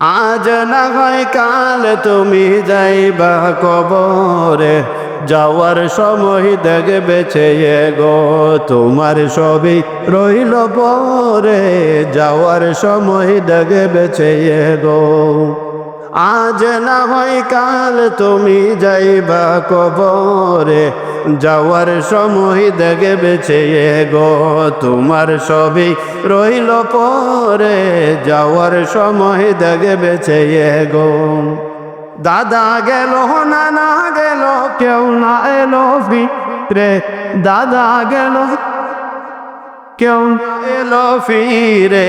আজ না হয় কাল তুমি যাইবা কবরে, যাওয়ার সময় দেখবে চেয়ে গো, তোমার সবই রইল পরে, যাওয়ার সময় দেখবে চেয়ে গো। আজ না হয় কাল তুমি যাইবা কবরে, যাওয়ার সময় দেখে বেছে গো, তোমার সবই রইল পরে, যাওয়ার সময় দেখে বেছে গো। দাদা গেল, নানা গেল, কেউ না এলো ফিরে। দাদা গেল, কেউ না এলো ফিরে।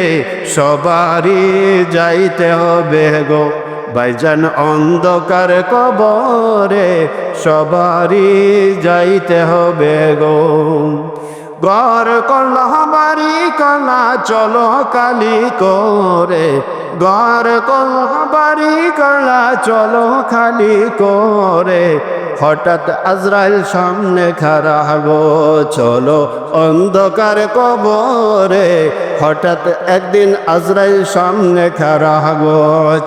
সবারই যাইতে হবে গো। বাইজান অন্ধকার কবরে সবারই যাইতে হবে গো। গর কলা বাড়ি কলা, চলো কালি করে। গর কলা বাড়ি কলা, চলো খালি করে। হঠাৎ আজরাইল সামনে খারা গো চলো অন্ধকার কবরে। হঠাৎ একদিন আজরাইল সামনে খারা গো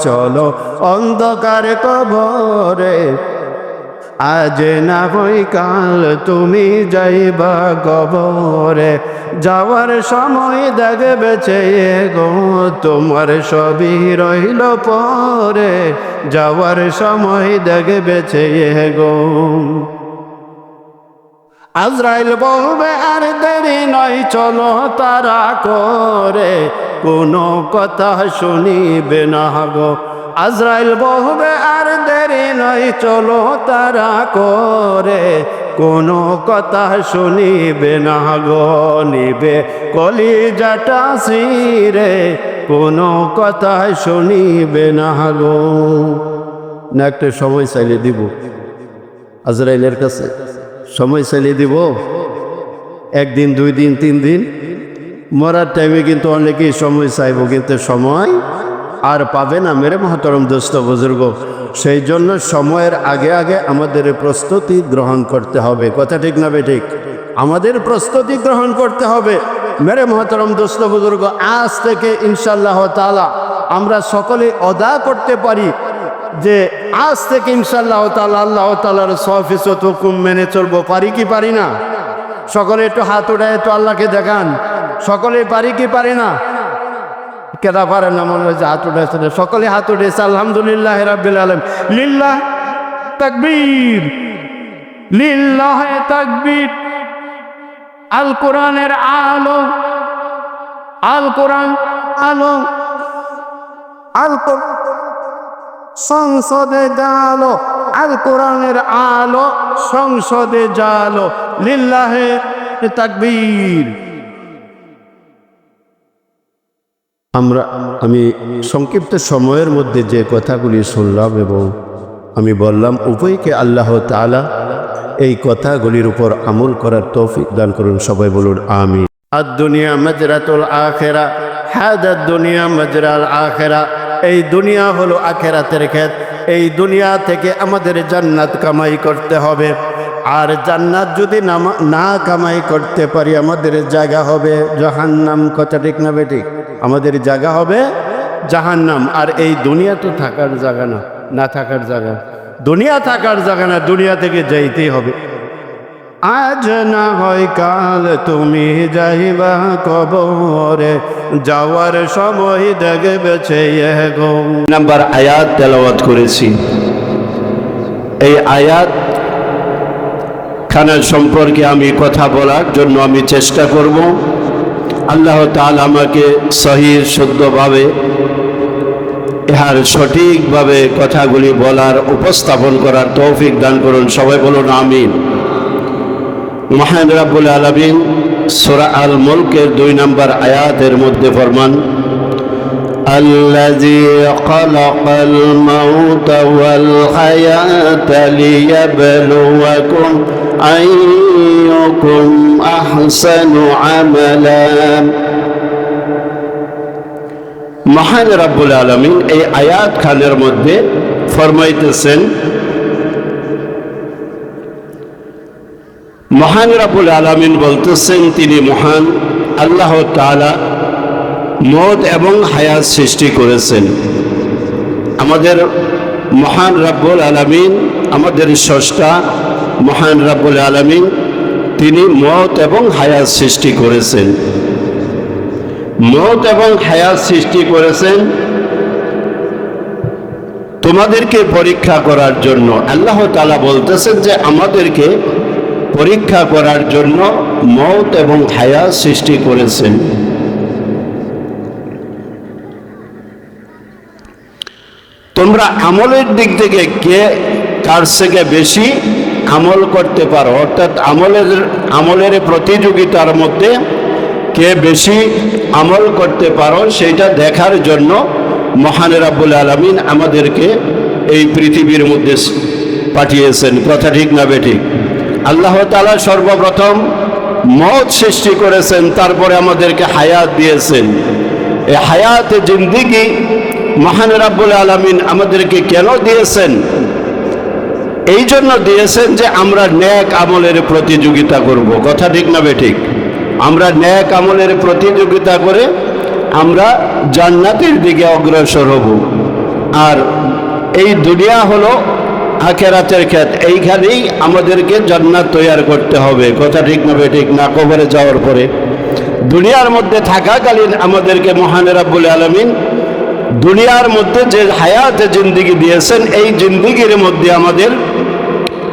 চলো অন্ধকার কবরে। আজ না হই কাল তুমি যাইবা কবরে। যাওয়ার সময় দেখবে চেয়ে গো, তোমার সবই রইল পরে। যাওয়ার সময় দেখবে চেয়ে গো। আজরাইল বলবে, আর দেরি নয়, চলো তারা করে। কোনো কথা শুনিবে না গো। আজরাইল বলবে, আর দেরি নয়, চলো তারা করে। কোনো কথা শুনিবে না গো, নিবে কলিজাটা সিরে কোনো কথা শুনিবে না গো। না, একটা সময় চাইলে দিব। আজরাইলের কাছে সময় চালিয়ে দিব। একদিন, দুই দিন, তিন দিন। মরার টাইমে কিন্তু অনেকেই সময় চাইব, কিন্তু সময় আর পাবে না। মেরে মহাতরম দোস্ত বুজুর্গ। সেই জন্য সময়ের আগে আগে আমাদের প্রস্তুতি গ্রহণ করতে হবে। কথা ঠিক না বে ঠিক? আমাদের প্রস্তুতি গ্রহণ করতে হবে। মেরে মহাতরম দোস্ত বুজুর্গ, আজ থেকে ইনশাল্লাহ তালা আমরা সকলে অদা করতে পারি যে আজ থেকে ইনশাল্লাহ তালা আল্লাহ তালার সফিসত হুকুম মেনে চলবো। পারি কি পারি না? সকলে একটু হাত উঠায় একটু আল্লাহকে দেখান। সকলে পারি কি পারি না? কেদা পারে না, মনে হচ্ছে হাত উঠেছে সকলে হাত উঠেছে আলহামদুলিল্লাহ রাব্বিল আলম লিল্লাহ তাকবীর। লিল্লাহ তাকবীর। আল কোরআনের আলো। আল কোরআন আলো। আল সংসদে জালো। আল কোরআনের আলো সংসদে জালো। লিল্লাহে তাকবীর। আমরা, আমি সংক্ষিপ্ত সময়ের মধ্যে যে কথাগুলি শুনলাম এবং আমি বললাম, উভয়কে আল্লাহ তালা এই কথাগুলির উপর আমল করার তৌফিক দান করুন। সবাই বলুন আমি আর দুনিয়া মজরাতুল আখেরা হ্যাদ দুনিয়া মজরাল আখেরা, এই দুনিয়া হলো আখেরাতের ক্ষেত। এই দুনিয়া থেকে আমাদের জান্নাত কামাই করতে হবে। আর জান্নাত যদি না কামাই করতে পারি, আমাদের জায়গা হবে জাহান্নাম। কথা ঠিক না বেঠিক আমাদের জায়গা হবে জাহান্নাম। আর এই দুনিয়া তো থাকার জায়গা না না থাকার জায়গা। দুনিয়া থাকার জায়গা না, দুনিয়া থেকে যাইতেই হবে। আজ না হয় কাল তুমি যাইবা কবরে, যাওয়ার সময় দেখবে নাম্বার আয়াত তেলাওয়াত করেছি। এই আয়াত খানার সম্পর্কে আমি কথা বলার জন্য আমি চেষ্টা করব। আল্লাহ তাআলা আমাকে সহি শুদ্ধভাবে ইহার সঠিকভাবে কথাগুলি বলার উপস্থাপন করার তৌফিক দান করুন সবাই বলুন আমিন মহান রাব্বুল আলামিন সূরা আল মুলকের দুই নম্বর আয়াতের মধ্যে ফরমান الذي خلق الموت والحياة ليبلوكم أيكم أحسن عملا মহান রাব্বুল আলামিন এই আয়াত খানের মধ্যে ফরমাইতেছেন মহান রাবুল আলামিন বলতেছেন তিনি মহান আল্লাহ তাআলা মত এবং হায়াত সৃষ্টি করেছেন আমাদের মহান রাব্বুল আলামিন আমাদের স্রষ্টা মহান রাব্বুল আলামিন, তিনি মত এবং হায়াত সৃষ্টি করেছেন। মত এবং হায়াত সৃষ্টি করেছেন তোমাদেরকে পরীক্ষা করার জন্য। আল্লাহ তালা বলতেছেন যে, আমাদেরকে পরীক্ষা করার জন্য মত এবং হায়াত সৃষ্টি করেছেন। তোমরা আমলের দিক থেকে কে কার থেকে বেশি আমল করতে পারো, অর্থাৎ আমলের আমলের প্রতিযোগিতার মধ্যে কে বেশি আমল করতে পারো, সেইটা দেখার জন্য মহান রাব্বুল আলমিন আমাদেরকে এই পৃথিবীর মধ্যে পাঠিয়েছেন। কথা ঠিক না বেঠিক আল্লাহ তালা সর্বপ্রথম মত সৃষ্টি করেছেন, তারপরে আমাদেরকে হায়াত দিয়েছেন। এই হায়াত জিন্দিগি মহান রাব্বুল আলমিন আমাদেরকে কেন দিয়েছেন? এই জন্য দিয়েছেন যে আমরা ন্যাক আমলের প্রতিযোগিতা করব। কথা ঠিক না বেঠিক? আমরা ন্যাক আমলের প্রতিযোগিতা করে আমরা জান্নাতের দিকে অগ্রসর হব। আর এই দুনিয়া হলো আখেরাতের ক্ষেত এইখানেই আমাদেরকে জান্নাত তৈয়ার করতে হবে। কথা ঠিক না বেঠিক? না কবরে যাওয়ার পরে। দুনিয়ার মধ্যে থাকাকালীন আমাদেরকে মহান রাব্বুল আলমিন দুনিয়ার মধ্যে যে হায়াত জিন্দিগি দিয়েছেন, এই জিন্দিগির মধ্যে আমাদের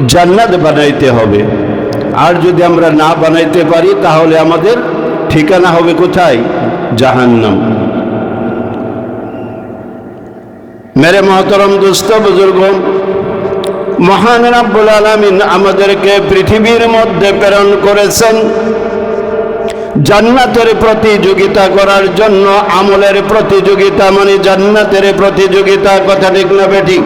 জান্নাত বানাইতে হবে। আর যদি আমরা না বানাইতে পারি, তাহলে আমাদের ঠিকানা হবে কোথায়? জাহান্নাম। মেরে মহতরম দুস্থ বুজুর্গ, মহান রাব্বুল আলামিন আমাদেরকে পৃথিবীর মধ্যে প্রেরণ করেছেন। জান্নাতের প্রতিযোগিতা করার জন্য আমলের প্রতিযোগিতা মানে জান্নাতের প্রতিযোগিতা, কথা ঠিক না বেঠিক?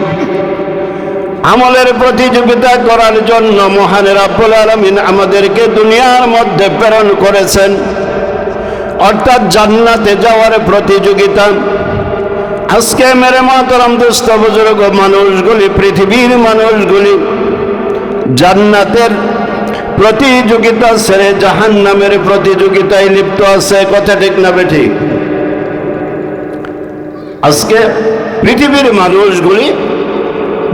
আমলের প্রতিযোগিতা করার জন্য মহান রাব্বুল আলমিন আমাদেরকে দুনিয়ার মধ্যে প্রেরণ করেছেন। অর্থাৎ জান্নাতে যাওয়ার প্রতিযোগিতা। আজকে মেরে মাতরম দুস্থ বুজুর্গ মানুষগুলি, পৃথিবীর মানুষগুলি জান্নাতের প্রতিযোগিতা ছেড়ে জাহান নামের প্রতিযোগিতায় লিপ্ত আছে। কথা ঠিক না বেঠিক আজকে পৃথিবীর মানুষগুলি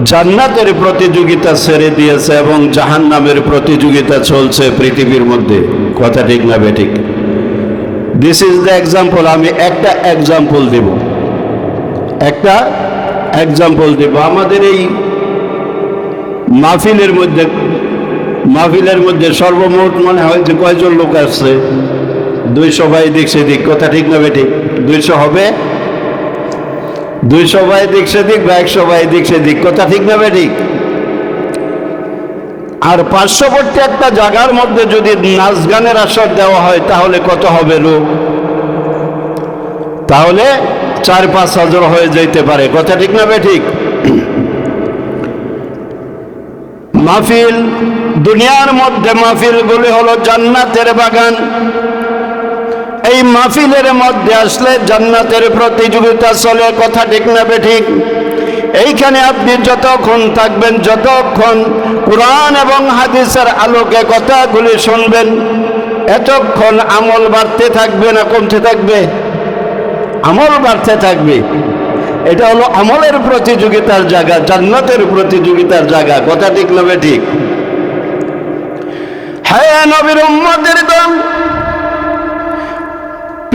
জান্নাতের প্রতিযোগিতা ছেড়ে দিয়েছে এবং জাহান নামের প্রতিযোগিতা চলছে পৃথিবীর মধ্যে। কথা ঠিক না বেঠিক? দিস ইজ দ্য এক্সাম্পল আমি একটা এক্সাম্পল দেব। একটা এক্সাম্পল দেব। আমাদের এই মাহফিলের মধ্যে মাহফিলের মধ্যে সর্বমোট মনে হয় যে কয়জন লোক আসছে? দুইশো বাই দিক সেদিক, কথা ঠিক না বেঠিক? দুইশো হবে? দুইশো বাই দিক সেদিক বা একশো বাই দিক সেদিক, কথা ঠিকভাবে ঠিক? আর পার্শ্ববর্তী একটা জায়গার মধ্যে যদি নাচ গানের আসর দেওয়া হয়, তাহলে কত হবে লোক তাহলে চার পাঁচ হাজার হয়ে যাইতে পারে, কথা ঠিক না বেঠিক মাহফিল, দুনিয়ার মধ্যে মাহফিলগুলি হলো জান্নাতের বাগান। এই মাহফিলের মধ্যে আসলে জান্নাতের প্রতিযোগিতা চলে, কথা ঠিক না ঠিক? এইখানে আপনি যতক্ষণ থাকবেন, যতক্ষণ কোরআন এবং হাদিসের আলোকে কথাগুলি শুনবেন, এতক্ষণ আমল বাড়তে থাকবে না কমতে থাকবে? আমল বাড়তে থাকবে। এটা হলো আমলের প্রতিযোগিতার জায়গা, জান্নাতের প্রতিযোগিতার জায়গা, কথা ঠিক না ঠিক? হ্যাঁ নবীর উম্মদের দল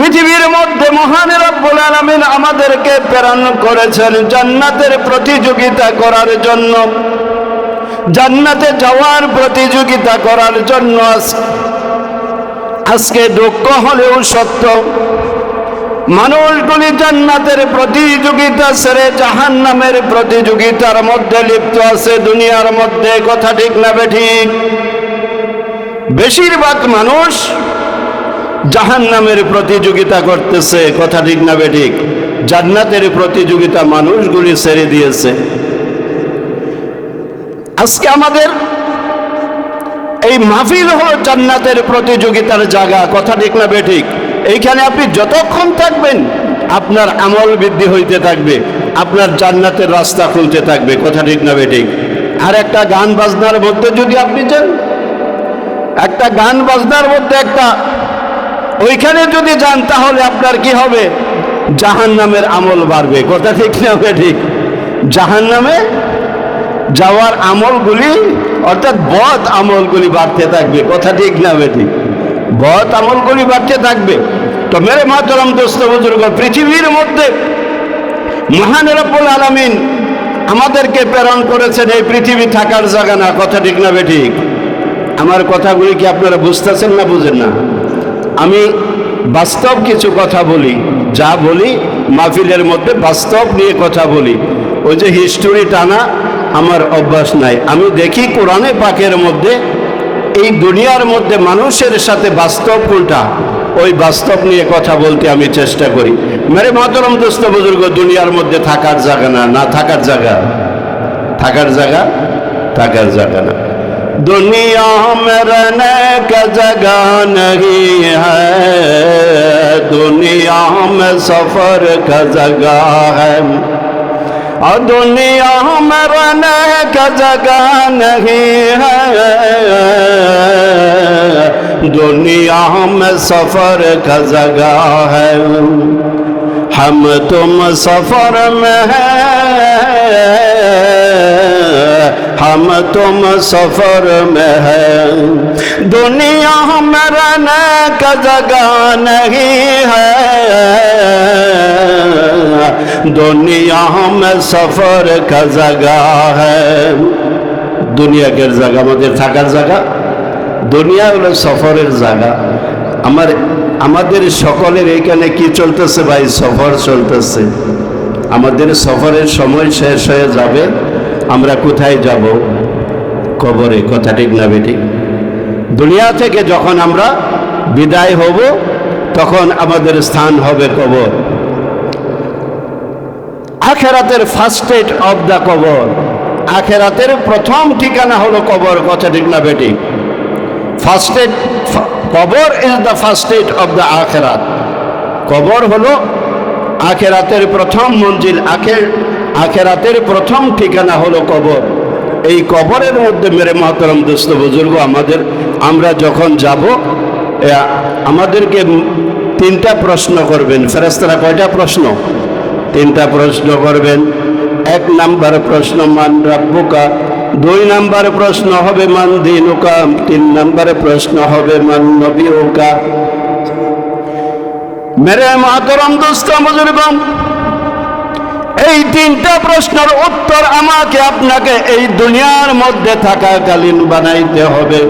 পৃথিবীর মধ্যে মহান রব্বুল আলামিন আমাদেরকে প্রেরণ করেছেন জান্নাতের প্রতিযোগিতা করার জন্য। জান্নাতে যাওয়ার প্রতিযোগিতা করার জন্য আজকে দুঃখ হলেও সত্য, মানুষগুলি জান্নাতের প্রতিযোগিতা সেরে জাহান নামের প্রতিযোগিতার মধ্যে লিপ্ত আছে, দুনিয়ার মধ্যে কথা ঠিক না বেঠিক বেশিরভাগ মানুষ জাহান নামের প্রতিযোগিতা করতেছে। কথা ঠিক না বেঠিক? জান্নাতের প্রতিযোগিতা মানুষগুলি ছেড়ে দিয়েছে। আজকে আমাদের এই মাহফিল হলো জান্নাতের প্রতিযোগিতার জায়গা। কথা ঠিক না বেঠিক? এইখানে আপনি যতক্ষণ থাকবেন, আপনার আমল বৃদ্ধি হইতে থাকবে, আপনার জান্নাতের রাস্তা খুলতে থাকবে। কথা ঠিক না বেঠিক? আর একটা গান বাজনার মধ্যে যদি আপনি যান, একটা গান বাজনার মধ্যে একটা ওইখানে যদি যান, তাহলে আপনার কি হবে? জাহান নামের আমল বাড়বে। কথা ঠিক না ঠিক? জাহান নামে যাওয়ার আমলগুলি, অর্থাৎ বদ আমলগুলি বাড়তে থাকবে। কথা ঠিক না ঠিক? বদ আমলগুলি বাড়তে থাকবে। তো মেরে মাতরম দোস্ত বুজুর্গ, পৃথিবীর মধ্যে মহান রব্বুল আলামিন আমাদেরকে প্রেরণ করেছেন এই পৃথিবী থাকার জায়গা না। কথা ঠিক না বে ঠিক? আমার কথাগুলি কি আপনারা বুঝতেছেন না বুঝেন না? আমি বাস্তব কিছু কথা বলি, যা বলি, মাহফিলের মধ্যে বাস্তব নিয়ে কথা বলি। ওই যে হিস্টোরি টানা আমার অভ্যাস নাই। আমি দেখি কোরআনে পাকের মধ্যে, এই দুনিয়ার মধ্যে মানুষের সাথে বাস্তব কোনটা? ওই বাস্তব নিয়ে কথা বলতে আমি চেষ্টা করি। মেরে মাতরম দোস্ত বুজুর্গ, দুনিয়ার মধ্যে থাকার জায়গা না না থাকার জায়গা? থাকার জায়গা থাকার জায়গা না। दुनिया में रहने का जगह नहीं है। दुनिया में सफ़र का जगह है। और दुनिया में रहने का जगह नहीं है। दुनिया में सफ़र का जगह है। हम तुम सफ़र में है। हम तुम सफर में है दुनिया में रहने का जगह नहीं है दुनिया में सफर का जगह है দুনিয়া কের জায়গা আমাদের থাকার জায়গা দুনিয়া হলো সফরের জায়গা আমার আমাদের সকলের এইখানে কি চলতেছে ভাই সফর চলতেছে আমাদের সফরের সময় শেষ হয়ে যাবে আমরা কোথায় যাব? কবরে, কথা ঠিক না বেঠিক? দুনিয়া থেকে যখন আমরা বিদায় হব, তখন আমাদের স্থান হবে কবর। আখেরাতের ফার্স্ট এড অব দ্য কবর। আখেরাতের প্রথম ঠিকানা হলো কবর, কথা ঠিক না বেটি ফার্স্ট এড কবর is the first aid of the akhirat. কবর হলো আখেরাতের প্রথম মঞ্জিল, আখের আখেরাতের প্রথম ঠিকানা হলো কবর। এই কবরের মধ্যে মেরে মহতরম দোস্ত বুজুর্গ আমাদের, আমরা যখন যাব আমাদেরকে তিনটা প্রশ্ন করবেন। ফেরেস্তারা কয়টা প্রশ্ন? তিনটা প্রশ্ন করবেন। এক নাম্বার প্রশ্ন, মান রাব্বুকা? দুই নাম্বার প্রশ্ন হবে, মান দিনুকা? তিন নাম্বারে প্রশ্ন হবে, মান নবীকা মেরে মাতরম দোস্ত বুজুর্গম এই তিনটা প্রশ্নের উত্তর আমাকে আপনাকে এই দুনিয়ার মধ্যে থাকাকালীন বানাইতে হবে।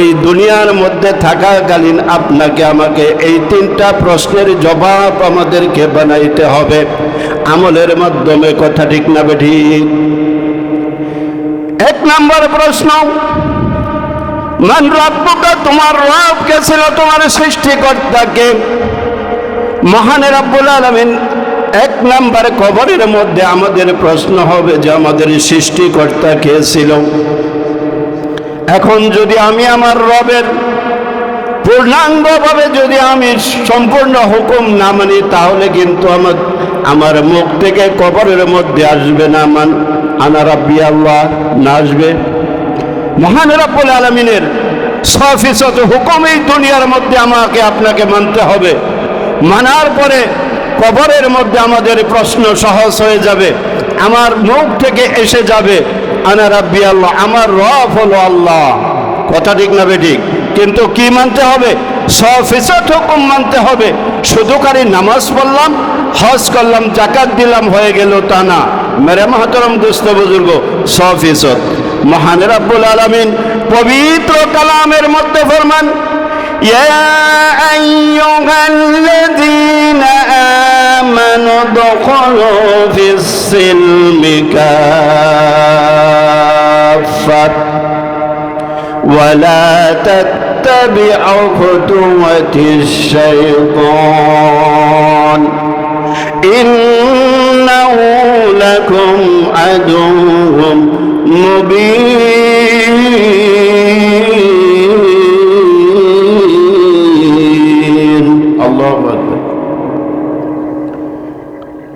এই দুনিয়ার মধ্যে থাকাকালীন আপনাকে আমাকে এই তিনটা প্রশ্নের জবাব আমাদেরকে বানাইতে হবে। আমলের মাধ্যমে কথা ঠিক না বেঠিক এক নম্বর প্রশ্ন, মান রব্বুকা, তোমার রব কে ছিল তোমার সৃষ্টিকর্তাকে? মহান রব্বুল আলমিন এক নম্বর কবরের মধ্যে আমাদের প্রশ্ন হবে যে আমাদের সৃষ্টিকর্তা কে ছিল? এখন যদি আমি আমার রবের পূর্ণাঙ্গভাবে যদি আমি সম্পূর্ণ হুকুম না মানি, তাহলে কিন্তু আমার আমার মুখ থেকে কবরের মধ্যে আসবে না মান আনা রাব্বি আল্লাহ, না আসবে। মহান রব্বুল আলমিনের সফিসত হুকুম এই দুনিয়ার মধ্যে আমাকে, আপনাকে মানতে হবে। মানার পরে কবরের মধ্যে আমাদের প্রশ্ন সহজ হয়ে যাবে। আমার মুখ থেকে এসে যাবে, আনা রাব্বি আল্লাহ, আমার রব হলো আল্লাহ। কথা ঠিক না বেঠিক কিন্তু কি মানতে হবে? সফিসত হুকুম মানতে হবে। শুধু খালি নামাজ পড়লাম, হজ করলাম, জাকাত দিলাম, হয়ে গেল তা না। মেরে মাহাতরম দুস্থ বুজুর্গ সফিসত মহান রাব্বুল আলমিন পবিত্র কালামের মধ্যে ফরমান, ইয়া আইয়ুহাল্লাযীনা آمنوا ادخلوا في السلم كافة. ولا تتبعوا خطوة الشيطان. إنه لكم عدو مبين.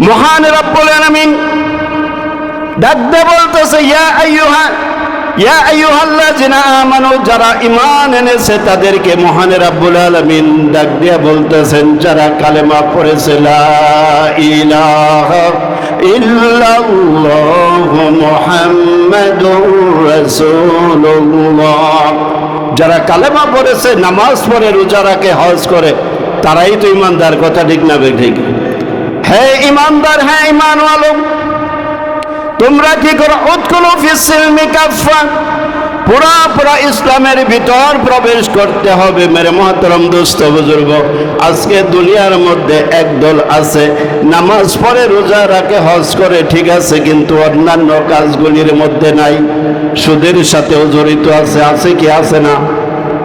মহান রব্বুল আলামিন ডাকতে বলতেছে, ইয়া আইয়ুহা, ইয়া আইয়ুহাল্লাযিনা আমানু, যারা ঈমান এনেছে, তাদেরকে মহান রাব্বুল আলামিন ডাক দিয়ে বলতেছেন, যারা কালেমা পড়েছে, লা ইলাহা ইল্লাল্লাহু মুহাম্মাদুর রাসূলুল্লাহ। যারা কালেমা পড়েছে, নামাজ পড়ে, রোজা রাখে, হজ করে, তারাই তো ইমানদার কথা ঠিক না ঠিক হ্যাঁ ইমানদার হ্যাঁ ইমান তোমরা কি করো? উৎকুল ফিসিলমি পুরা পুরা ইসলামের ভিতর প্রবেশ করতে হবে মেরে মহতরম দুস্থ বুজুর্গ। আজকে দুনিয়ার মধ্যে একদল আছে, নামাজ পড়ে রোজা রাখে, হজ করে, ঠিক আছে, কিন্তু অন্যান্য কাজগুলির মধ্যে নাই। সুদের সাথেও জড়িত আছে আছে কি আছে না?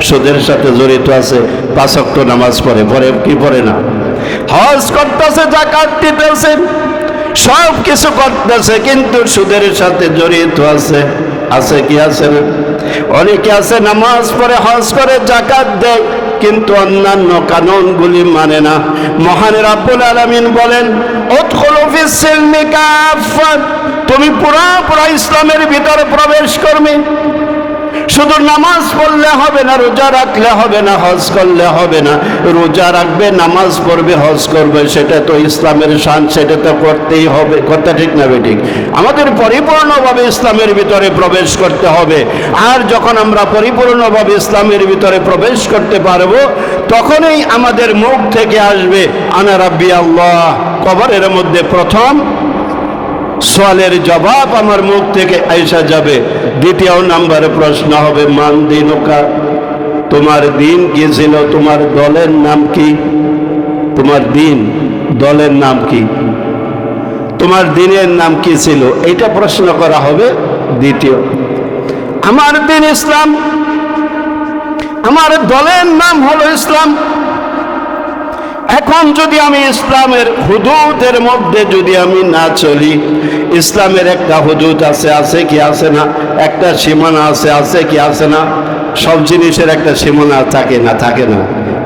সুদের সাথে জড়িত আছে পাঁচক্ত নামাজ পড়ে পড়ে কি পড়ে না? হজ করতেছে, জাকাত দিতেছে, সব কিছু করতেছে, কিন্তু সুদের সাথে জড়িত আছে আছে কি আছে? অনেকে আছে, নামাজ পড়ে, হজ করে, জাকাত দেয়, কিন্তু অন্যান্য কানুন কানুনগুলি মানে না। মহান রাব্বুল আলামিন বলেন তুমি পুরা পুরা ইসলামের ভিতরে প্রবেশ করবে শুধু নামাজ পড়লে হবে না, রোজা রাখলে হবে না, হজ করলে হবে না। রোজা রাখবে, নামাজ পড়বে, হজ করবে, সেটা তো ইসলামের শান, সেটা তো করতেই হবে। কথা ঠিক না ঠিক আমাদের পরিপূর্ণভাবে ইসলামের ভিতরে প্রবেশ করতে হবে। আর যখন আমরা পরিপূর্ণভাবে ইসলামের ভিতরে প্রবেশ করতে পারব, তখনই আমাদের মুখ থেকে আসবে, আনা রাব্বি আল্লাহ। কবরের মধ্যে প্রথম সোয়ালের জবাব আমার মুখ থেকে আইসা যাবে। দ্বিতীয় নাম্বার প্রশ্ন হবে, মান দিনকা? তোমার দিন কি ছিল? তোমার দলের নাম কি? তোমার দিন, দলের নাম কি? তোমার দিনের নাম কি ছিল? এটা প্রশ্ন করা হবে দ্বিতীয়। আমার দিন ইসলাম, আমার দলের নাম হলো ইসলাম। এখন যদি আমি ইসলামের হুদুদের মধ্যে যদি আমি না চলি, ইসলামের একটা হুদুদ আছে আছে কি আছে না? একটা সীমানা আছে আছে কি আছে না? সব জিনিসের একটা সীমানা থাকে না থাকে না।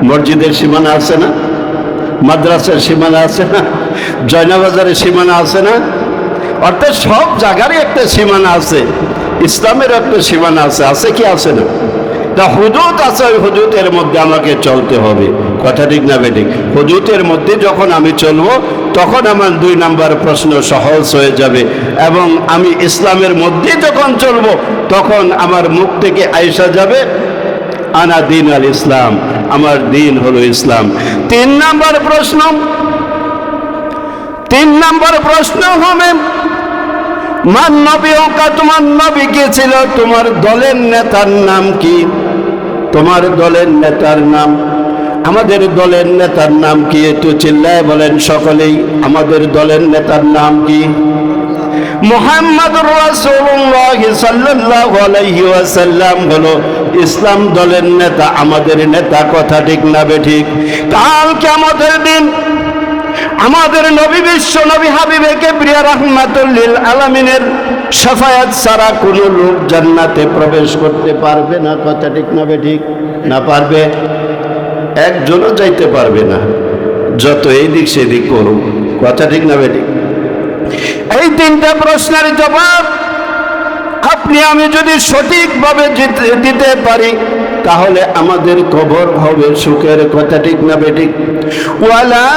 মসজিদের সীমানা আছে না? মাদ্রাসার সীমানা আছে না? জয়নাবাজারের সীমানা আছে না? অর্থাৎ সব জায়গারই একটা সীমানা আছে। ইসলামের একটা সীমানা আছে আছে কি আছে না? তা হুদুত আছে, ওই হুদুতের মধ্যে আমাকে চলতে হবে। কথা ঠিক না বেঠিক? হুদুতের মধ্যে যখন আমি চলবো, তখন আমার দুই নাম্বার প্রশ্ন সহজ হয়ে যাবে। এবং আমি ইসলামের মধ্যে যখন চলবো, তখন আমার মুখ থেকে আইসা যাবে, আনা দিন আল ইসলাম, আমার দিন হলো ইসলাম। তিন নাম্বার প্রশ্ন, তিন নাম্বার প্রশ্ন হবে, মান নবী ওকা তোমার নবী কে ছিল? তোমার দলের নেতার নাম কি? তোমার দলের নেতার নাম, আমাদের দলের নেতার নাম কি একটু চিল্লায় বলেন সকলেই, আমাদের দলের নেতার নাম কি? হলো ইসলাম দলের নেতা, আমাদের নেতা কথা ঠিক না বে ঠিক? কাল আমাদের দিন আমাদের নবী বিশ্ব নবী হাবিবে কেবরিয়া রহমাতুল্লিল আলামিনের সাফায়াত ছাড়া কোনো লোক জান্নাতে প্রবেশ করতে পারবে না। কথা ঠিক না বে ঠিক? না পারবে। একজনও যাইতে পারবে না। যত এই দিক সেদিক করুক। কথা ঠিক না ঠিক? এই তিনটা প্রশ্নের জবাব আপনি আমি যদি সঠিকভাবে দিতে পারি তাহলে আমাদের কবর হবে সুখের কথা, ঠিক না বেঠিক? ওয়ালা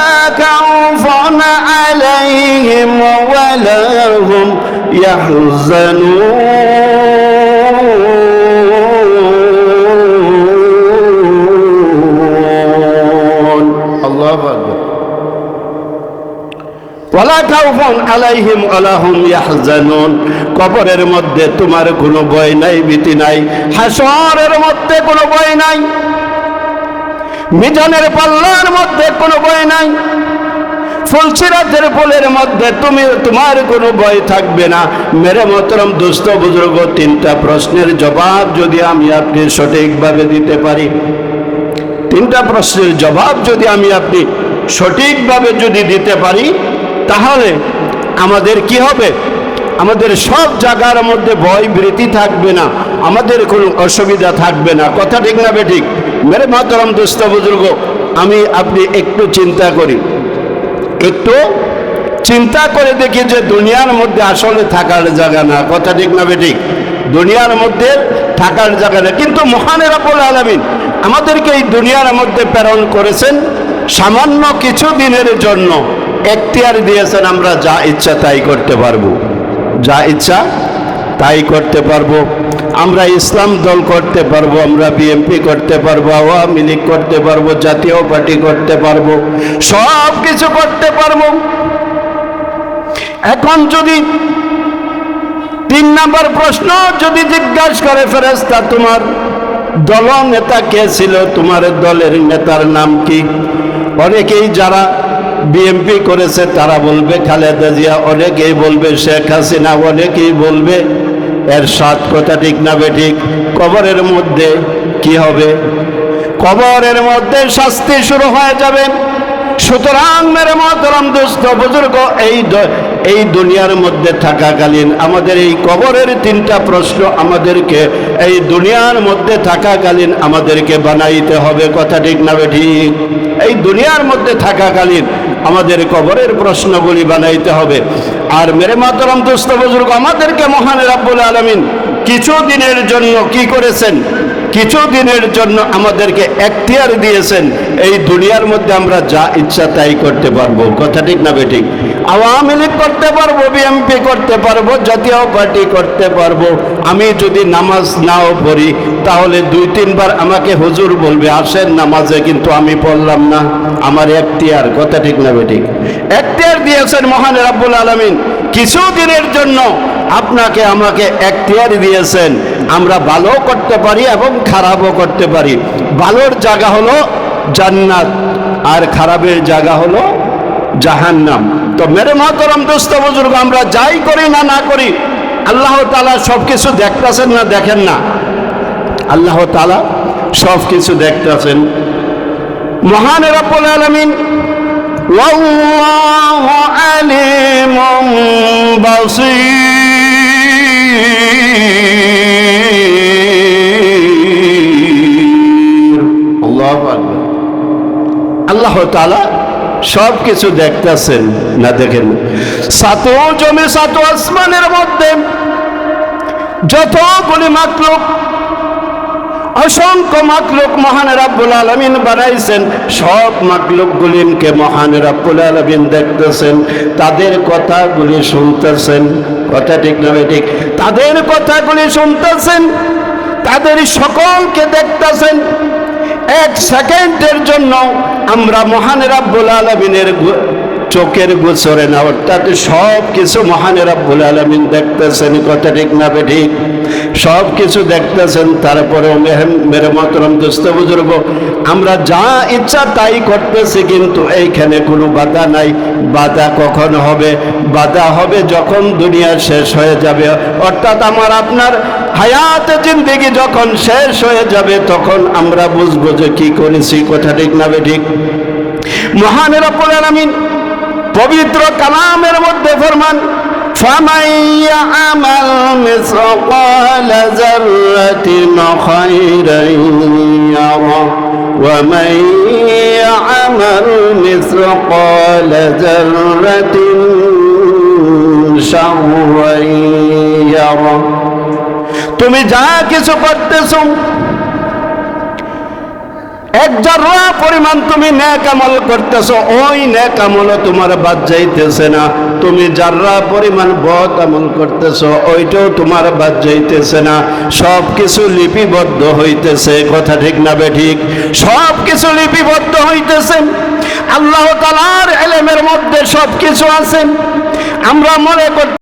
কাউফুন আলাইহিম ওয়ালা হুম ইয়াহজানুন। ওয়ালা খাউফুন আলাইহিম ওয়ালা হুম ইয়াহজানুন। কবরের মধ্যে তোমার কোনো ভয় নাই, ভীতি নাই। হাসরের মধ্যে কোনো ভয় নাই। মিজানের পাল্লার মধ্যে কোনো ভয় নাই। ফুলসিরাতের ফুলের মধ্যে তুমি, তোমার কোনো ভয় থাকবে না। মেরে মতরম দুস্থ বুজুর্গ তিনটা প্রশ্নের জবাব যদি আমি আপনি সঠিকভাবে দিতে পারি। তিনটা প্রশ্নের জবাব যদি আমি আপনি সঠিকভাবে যদি দিতে পারি তাহলে আমাদের কি হবে? আমাদের সব জায়গার মধ্যে ভয় ভীতি থাকবে না, আমাদের কোনো অসুবিধা থাকবে না। কথা ঠিক না বেঠিক? মেরে মাতরম দুস্থ বুজুর্গ, আমি আপনি একটু চিন্তা করি। একটু চিন্তা করে দেখি যে দুনিয়ার মধ্যে আসলে থাকার জায়গা না। কথা ঠিক না বেঠিক? দুনিয়ার মধ্যে থাকার জায়গা না। কিন্তু মহানের আবুল আলমিন আমাদেরকে এই দুনিয়ার মধ্যে প্রেরণ করেছেন সামান্য কিছু দিনের জন্য। এখতিয়ার দিয়েছেন, আমরা যা ইচ্ছা তাই করতে পারব। যা ইচ্ছা তাই করতে পারব। আমরা ইসলাম দল করতে পারব, আমরা বিএনপি করতে পারব, আওয়ামী লীগ করতে পারব, জাতীয় পার্টি করতে পারব সব কিছু করতে পারব। এখন যদি তিন নম্বর প্রশ্ন যদি জিজ্ঞাসা করে ফেরেস্তা তোমার দল নেতা কে ছিল? তোমার দলের নেতার নাম কি? অনেকেই যারা বিএমপি করেছে, তারা বলবে, খালেদা জিয়া অনেকেই বলবে, শেখ হাসিনা অনেকেই বলবে, এর সাত কথা ঠিক না বেঠিক কবরের মধ্যে কি হবে? কবরের মধ্যে শাস্তি শুরু হয়ে যাবে। সুতরাং মেরে মহতরম দুস্থ বুজুর্গ, এই এই দুনিয়ার মধ্যে থাকাকালীন আমাদের এই কবরের তিনটা প্রশ্ন আমাদেরকে, এই দুনিয়ার মধ্যে থাকাকালীন আমাদেরকে বানাইতে হবে, কথা ঠিক না ঠিক? এই দুনিয়ার মধ্যে থাকাকালীন আমাদের কবরের প্রশ্নগুলি বানাইতে হবে। আর মেরে মাতরম দুস্থ বুজুর্গ, আমাদেরকে মহান রাব্বুল আলমিন কিছু দিনের জন্য কি করেছেন? কিছু দিনের জন্য আমাদেরকে এখতিয়ার দিয়েছেন, এই দুনিয়ার মধ্যে আমরা যা ইচ্ছা তাই করতে পারব। কথা ঠিক না বেঠিক? আওয়ামী লীগ করতে পারব বিএমপি করতে পারব, জাতীয় পার্টি করতে পারব। আমি যদি নামাজ নাও পড়ি, তাহলে দুই, তিনবার আমাকে হুজুর বলবে, আসেন নামাজে, কিন্তু আমি পড়লাম না। আমার এখতিয়ার, কথা ঠিক না বেঠিক? এখতিয়ার দিয়েছেন মহান রাব্বুল আলমিন। কিছু দিনের জন্য আপনাকে, আমাকে এখতিয়ার দিয়েছেন। আমরা ভালো করতে পারি এবং খারাপও করতে পারি। ভালোর জায়গা হলো জান্নাত, আর খারাপের জায়গা হলো জাহান্নাম। তো মেরে মাতরম দোস্ত, বুজুর্গ, আমরা যাই করি না না করি, আল্লাহ তালা সব কিছু দেখতেছেন না দেখেন না? আল্লাহ তালা সব কিছু দেখতেছেন। মহান রব্বুল আলমিন আলিম বাসী আল্লাহ তালা সব কিছু দেখতেছেন না দেখেন সাতো জমে সাতো আসমানের মধ্যে যতগুলি মাকলুক, অসংখ্য মাকলুক মহান রাব্বুল আলমিন বানাইছেন, সব মাকলুক গুলিনকে মহান রাব্বুল আলমিন দেখতেছেন, তাদের কথাগুলি শুনতেছেন, কথা ঠিক না ঠিক? তাদের কথাগুলি শুনতেছেন, তাদের সকলকে দেখতেছেন, এক সেকেন্ডের জন্য আমরা মহান রাব্বুল আলমিনের চোখের গোচরে না, অর্থাৎ সব কিছু মহান রাব্বুল আলমিন দেখতেছেন কথা ঠিক না ঠিক? সব কিছু দেখতেছেন, তারপরেও মেহে- মেরে মতরম দুস্থ বুজুর্গ, আমরা যা ইচ্ছা তাই করতেছি, কিন্তু এইখানে কোনো বাধা নাই। বাধা কখন হবে? বাধা হবে যখন দুনিয়া শেষ হয়ে যাবে। অর্থাৎ আমার আপনার হায়াত জিন্দিগি যখন শেষ হয়ে যাবে, তখন আমরা বুঝব যে কি করেছি, কথা ঠিক না ঠিক? মহান রব্বুল আলামিন পবিত্র কালামের মধ্যে ফরমান فمن يعمل مثقال ذرة خيرا يره ومن يعمل مثقال ذرة شرا يره তুমি যা কিছু করতেছো এক জাররা পরিমাণ তুমি ন্যাক আমল করতেছো, ওই ন্যাক তোমার বাদ যাইতেছে না। তুমি পরিমাণ বদ আমল করতেছো, ওইটাও তোমার বাদ যাইতেছে না। সব কিছু লিপিবদ্ধ হইতেছে, কথা ঠিক না বে ঠিক? সব কিছু লিপিবদ্ধ হইতেছে। আল্লাহ তালার এলেমের মধ্যে সব কিছু আছে। আমরা মনে করতে